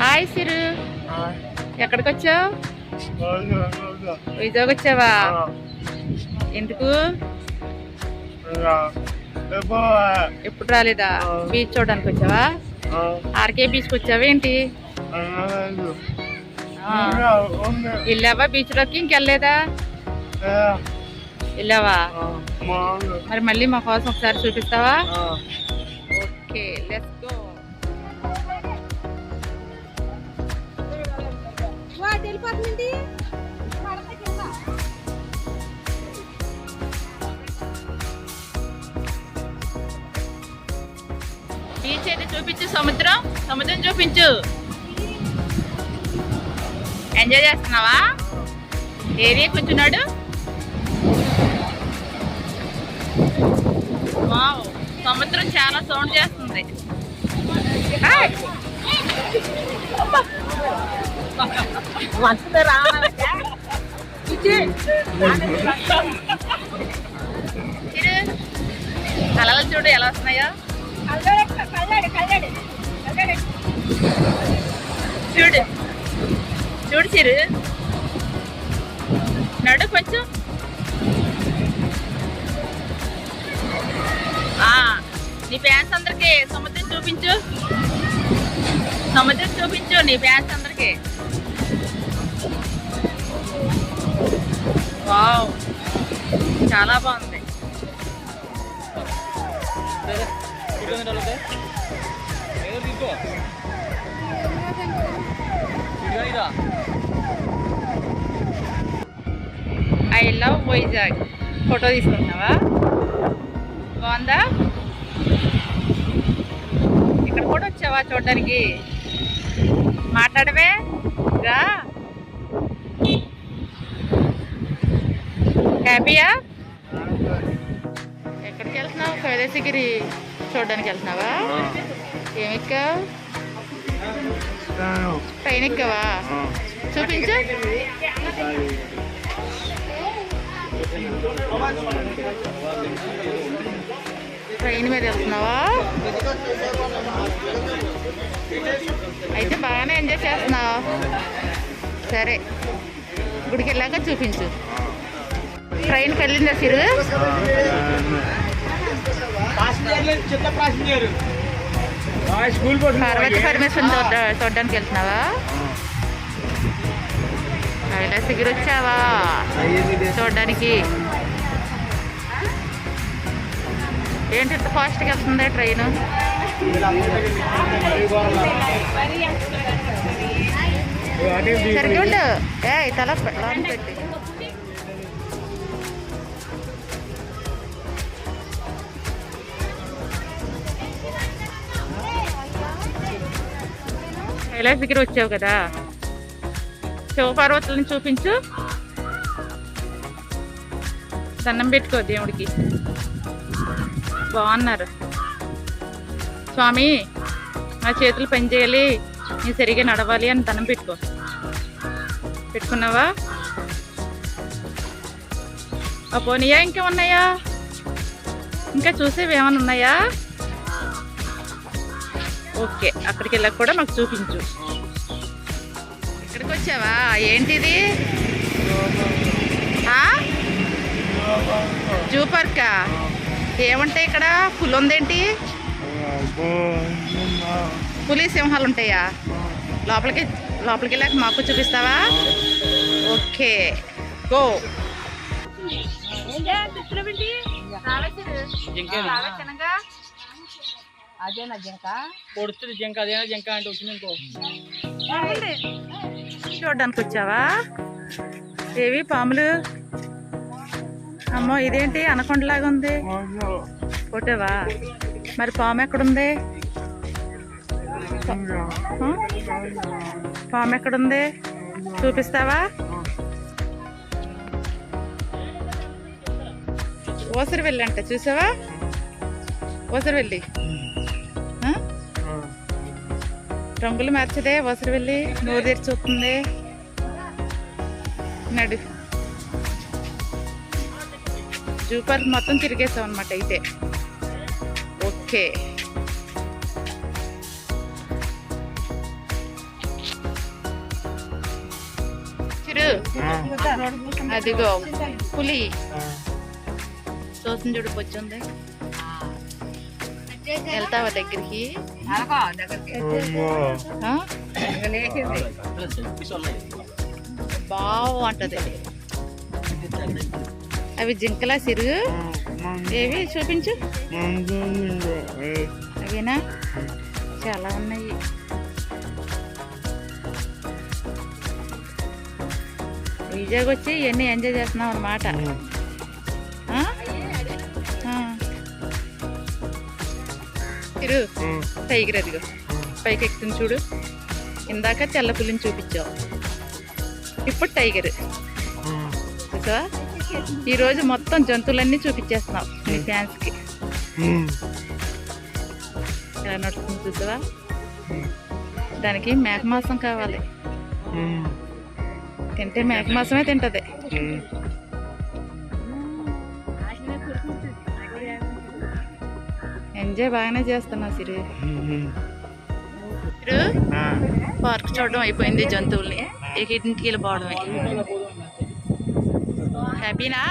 Hi సిరు. ఎక్కడికి వచ్చావు వైజాగ్ వచ్చావా ఎందుకు? ఎప్పుడు రాలేదా? బీచ్ చూడడానికి వచ్చావా ఆర్కే బీచ్కి వచ్చావా ఏంటి? వెళ్ళావా బీచ్లోకి ఇంకెళ్ళలేదా? వెళ్ళావా? మరి మళ్ళీ మా కోసం ఒకసారి చూపిస్తావా? ఓకే వెళ్ళిపోతుందండి. బీచ్ అయితే చూపించు సముద్రం. సముద్రం చూపించు. ఎంజాయ్ చేస్తున్నావా? ఏరియా కూర్చున్నాడు? సముద్రం చాలా సౌండ్ చేస్తుంది. హాయ్. చిరు, కలలు చూడు ఎలా వస్తున్నాయో. చూడు. చూడు చిరు. నడు కొంచెం. నీ ఫ్యాన్స్ అందరికి సముద్రం చూపించు. సముద్రం చూపించు నీ ఫ్యాన్స్ అందరికి. వావ్. చాలా బాగుంది. I love Vizag. ఫోటో తీసుకుంటున్నావా? బాగుందా? ఇక్కడ కూడా వచ్చావా చూడడానికి? మాట్లాడవే. రా. హ్యాపీయా? ఎక్కడికి వెళ్తున్నావు కైలాసగిరి చూడడానికి వెళ్తున్నావా ఏం ఎక్కావు ట్రైన్ ఎక్కావా చూపించు. ట్రైన్ మీద వెళ్తున్నావా? అయితే బాగానే ఎంజాయ్ చేస్తున్నావు. సరే. గుడికి వెళ్ళాక చూపించు. ట్రైన్కి వెళ్ళిందా సిరు? స్కూల్ పార్వతి పరమేశ్వరం చూడడానికి వెళ్తున్నావా? కైలాసగిరి వచ్చావా? చూడడానికి. ఏంటి ఇంత ఫాస్ట్గా వెళ్తుంది ట్రైన్? సరిగ్గా ఉండు. ఏ తల పెట్టి. కైలాస్ దగ్గర వచ్చావు కదా. శివపార్వతులను చూపించు. దండం పెట్టుకో దేవుడికి. బాగున్నారు. స్వామి నా చేతులు పనిచేయాలి నేను సరిగా నడవాలి అని దండం పెట్టుకో. పెట్టుకున్నావా? ఆ ఇంకేమున్నాయా? ఇంకా ఇంకా చూసేవి ఏమైనా ఉన్నాయా? ఓకే అక్కడికి వెళ్ళక కూడా మాకు చూపించు. ఇక్కడికి వచ్చావా? ఏంటిది? ఆ? జూ పార్కా? ఏముంటాయి ఇక్కడ? పులి ఉందేంటి పులి సింహాలు ఉంటాయా? లోపలికి లోపలికి వెళ్ళాక మాకు చూపిస్తావా? Okay go. అదేనా జింక? పొడుస్తుంది జింక అదేనా జింక అంటే వచ్చింది ఇంకో చూడడానికి వచ్చావా? ఏవి పాములు? అమ్మో ఇదేంటి? అనకొండలాగా ఉంది. కొట్టేవా మరి పాము ఎక్కడుంది? పాము ఎక్కడుంది? చూపిస్తావా? ఓసరి వెళ్ళి అంట చూసావా? ఓసరి వెళ్ళి? రంగులు మార్చదే వసరు వెళ్ళి నోరు తెరిచి చూస్తుంది నడు. జూ పార్క్ మొత్తం తిరిగేసాం అనమాట అయితే. ఓకే. చిరు. అదిగో పులి. చూసిన చూడు పొచ్చుంది వెళ్తావా దగ్గరికి? బాగుంటది అవి జింకలా సిరుగు ఏవి చూపించు. అవేనా? చాలా ఉన్నాయి. విజయకి వచ్చి ఇవన్నీ ఎంజాయ్ చేస్తున్నాం అనమాట ఇరు టైగర్ అదిగో పైకి ఎక్కుతుంది చూడు. ఇందాక తెల్ల పులిని చూపించావు. ఇప్పుడు టైగర్. చూసావా? ఈరోజు మొత్తం జంతువులన్నీ చూపించేస్తున్నాం మీ ఫ్యాన్స్కి. ఎలా నడుస్తుంది చూసావా? దానికి మేకమాసం కావాలి. తింటే మేకమాసమే తింటుంది తింటది. ఎంజాయ్ బాగానే చేస్తున్నా సిరి. పార్క్ చూడడం అయిపోయింది జంతువుల్ని. ఇక ఇంటికి వెళ్ళిపోవడమే హ్యాపీనా